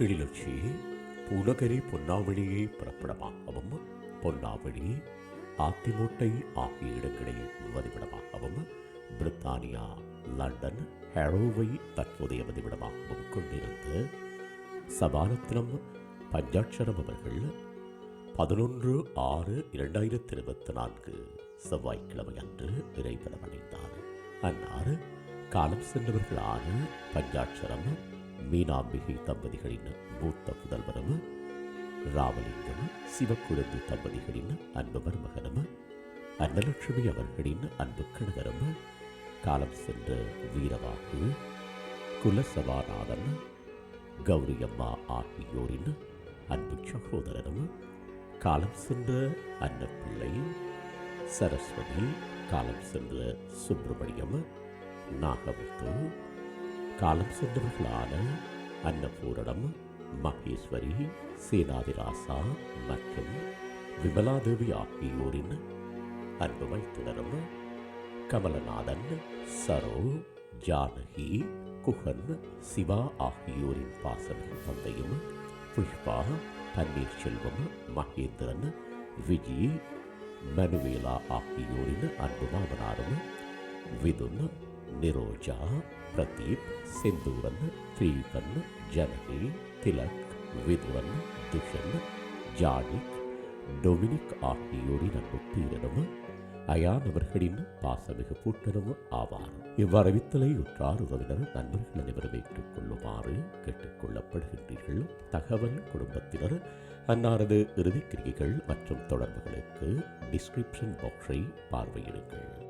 கிளிநொச்சி பூநகரி பொன்னாவளியை பிறப்பிடமாகவும் பொன்னாவளி ஆத்திமூட்டை ஆகிய இடங்களை வதிவிடமாகவும் பிரித்தானியா லண்டன் ஹெரோவை தற்போதைய வதிவிடமாகவும் கொண்டிருந்து சபாரத்னம் பஞ்சாட்சரம் அவர்கள் பதினொன்று ஆறு இரண்டாயிரத்தி இருபத்தி நான்கு செவ்வாய்க்கிழமை அன்று இறைவனமடைந்தார் அன்னார் காலம் சென்றவர்களான பஞ்சாட்சரம் மீனாம்பிகை தம்பதிகளின் மூத்த புதல்வரும் ராமலிங்கம் சிவக்குழந்தை தம்பதிகளின் அன்பு மருமகனும் அன்னலட்சுமி அவர்களின் அன்பு கணவரும் காலம் சென்ற வீரவாகு குலசபாநாதன் கௌரியம்மா ஆகியோரின் அன்பு சகோதரனும் காலம் சென்ற அன்னப்பிள்ளை சரஸ்வதி காலம் சென்ற சுப்பிரமணியம் நாகமுத்து காலம் சென்றவர்களான அன்னபூரணம் மகேஸ்வரி சேனாதிராசா மற்றும் விமலாதேவி ஆகியோரின் அன்பு மைத்துனரும் கமலநாதன் சரோ ஜானகி குஹன் சிவா ஆகியோரின் பாசமிகு தந்தையும் புஷ்பா பன்னீர்செல்வம் மகேந்திரன் விஜி மனுவேலா ஆகியோரின் அன்பு மாமனாரும் விதுன் நிரோஜா பிரதீப் செந்தூரன் தீபன் ஜனகி திலக் விதுரன் துஷன் ஜானிக் டொமினிக் ஆகியோரின் அன்பு பீரனும் அயானவர்களின் பாசமிகு கூட்டனும் ஆவார். இவ்வரவித்தலை உற்றார் உறவினர் நண்பர்கள் அனைவரும் ஏற்றுக் கொள்ளுமாறு கேட்டுக்கொள்ளப்படுகின்றீர்கள். தகவல் குடும்பத்தினர் அன்னாரது இறுதிக்கிரிகைகள் மற்றும் தொடர்புகளுக்கு டிஸ்கிரிப்ஷன் பாக்ஸை பார்வையிடுங்கள்.